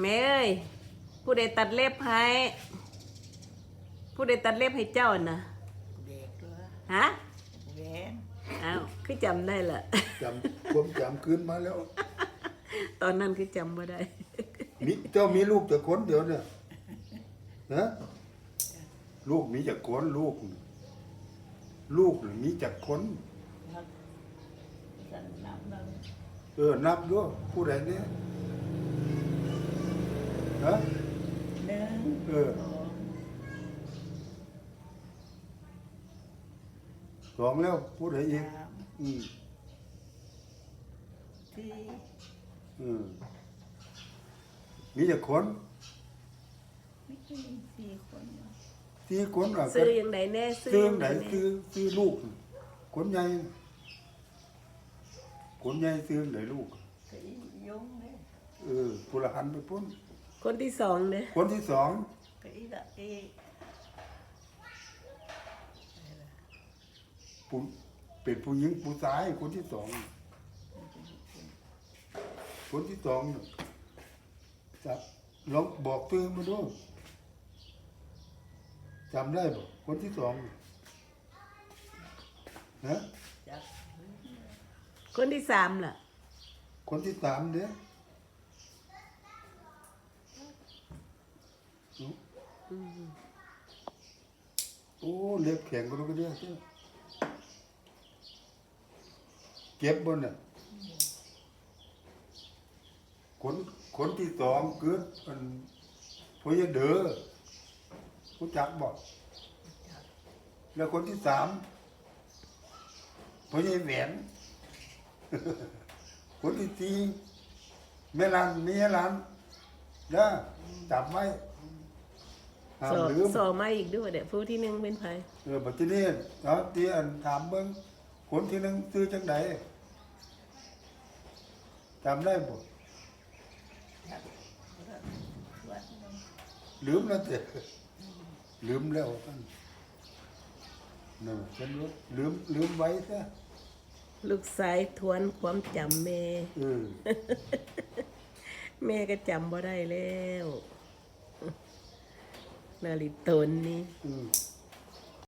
แม่เอ้ยผู้ใดตัดเล็บให้ผู้ใดตัดเล็บให้เจ้าน่ะเด็กเหรอฮะแหวนอ้าวคือจำได้ละจำความจำคืนมาแล้วตอนนั้นคือจำบ่ได้ มีเจ้ามีลูกแต่คนเดียวเนี่ยนะลูกมีจากคนลูก ลูกมีจากคน นักสันนับนับ เออ นับด้วยผู้ใดเนี่ย ฮะหนึ่งเออสองสองแล้วผู้ใดอีก สามอืมสี่อืมมีจากคนไม่ใช่สี่คนเหรอที่คนอะซื้อยังไงแน่ซื้อยังไหนแน่ซื้อซื้อลูกคนใหญ่คนใหญ่ซื้อไหนลูกก็อียงเลย เออผู้ละหันไปพุ่น คนที่สองเด้คนที่สองก็อีละเอกผู้เป็นผู้หญิงผู้ชายคนที่สองคนที่สองน่ะจะลองบอกตัวมาดูจำได้บ่คนที่สองนะจักคนที่สามล่ะ คนที่สามเด้อ โอ้เล็บแข็งก็รู้ก็เด้อเก็บบนน่ะคนคนที่สองเกิดมันพอยเด้อรู้จักบ่แล้วคนที่สามพอยายแหวนคนที่สี่แม่ลานเมียลานเด้อจับไว้ ห้ามสอลืม สอมาอีกด้วยเดี๋ยวผู้ที่หนึ่งเป็นไผเออบัดทีนี้เนาะที่อันถามเบิ่งคนที่หนึงซื้อจังไดจำได้บ่จักวัดหนึ่งลืมแล้วเด้ลืมแล้วท่านนั่นฉันรู้ลืมลืมไว้ซะลูกสายทวนความจำแม่ เออ แม่ก็จำบ่ได้แล้ว นาริตนนี่ อืม